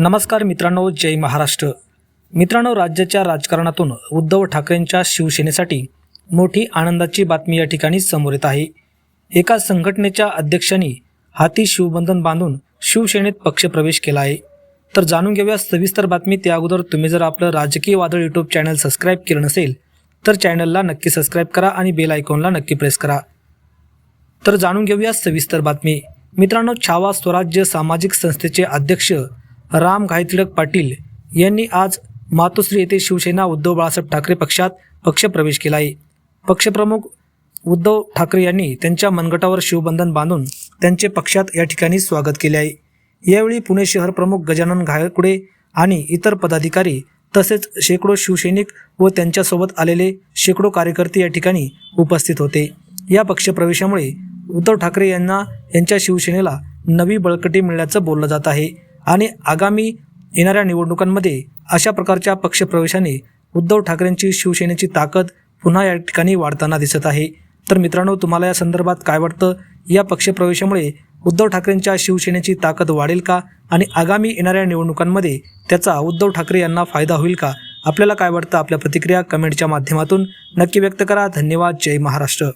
नमस्कार मित्रांनो जय महाराष्ट्र. मित्रांनो राज्याच्या राजकारणातून उद्धव ठाकरेंच्या शिवसेनेसाठी मोठी आनंदाची बातमी या ठिकाणी समोर येत आहे. एका संघटनेच्या अध्यक्षांनी हाती शिवबंधन बांधून शिवसेनेत पक्षप्रवेश केला आहे. तर जाणून घेऊया सविस्तर बातमी. त्या अगोदर तुम्ही जर आपलं राजकीय वादळ यूट्यूब चॅनल सबस्क्राईब केलं नसेल तर चॅनलला नक्की सबस्क्राईब करा आणि बेल आयकॉनला नक्की प्रेस करा. तर जाणून घेऊया सविस्तर बातमी. मित्रांनो छावा स्वराज्य सामाजिक संस्थेचे अध्यक्ष राम घायतिलक पाटील यांनी आज मातोश्री येथे शिवसेना उद्धव बाळासाहेब ठाकरे पक्षात पक्षप्रवेश केला आहे पक्षप्रमुख उद्धव ठाकरे यांनी त्यांच्या मनगटावर शिवबंधन बांधून त्यांचे पक्षात या ठिकाणी स्वागत केले आहे. यावेळी पुणे शहर प्रमुख गजानन घायकुडे आणि इतर पदाधिकारी तसेच शेकडो शिवसैनिक व त्यांच्यासोबत आलेले शेकडो कार्यकर्ते या ठिकाणी उपस्थित होते. या पक्षप्रवेशामुळे उद्धव ठाकरे यांना यांच्या शिवसेनेला नवी बळकटी मिळण्याचं बोललं जात आहे. आणि आगामी येणाऱ्या निवडणुकांमध्ये अशा प्रकारच्या पक्षप्रवेशाने उद्धव ठाकरेंची शिवसेनेची ताकद पुन्हा या ठिकाणी वाढताना दिसत आहे. तर मित्रांनो तुम्हाला या संदर्भात काय वाटतं? या पक्षप्रवेशामुळे उद्धव ठाकरेंच्या शिवसेनेची ताकद वाढेल का? आणि आगामी येणाऱ्या निवडणुकांमध्ये त्याचा उद्धव ठाकरे यांना फायदा होईल का? आपल्याला काय वाटतं? आपल्या प्रतिक्रिया कमेंटच्या माध्यमातून नक्की व्यक्त करा. धन्यवाद. जय महाराष्ट्र.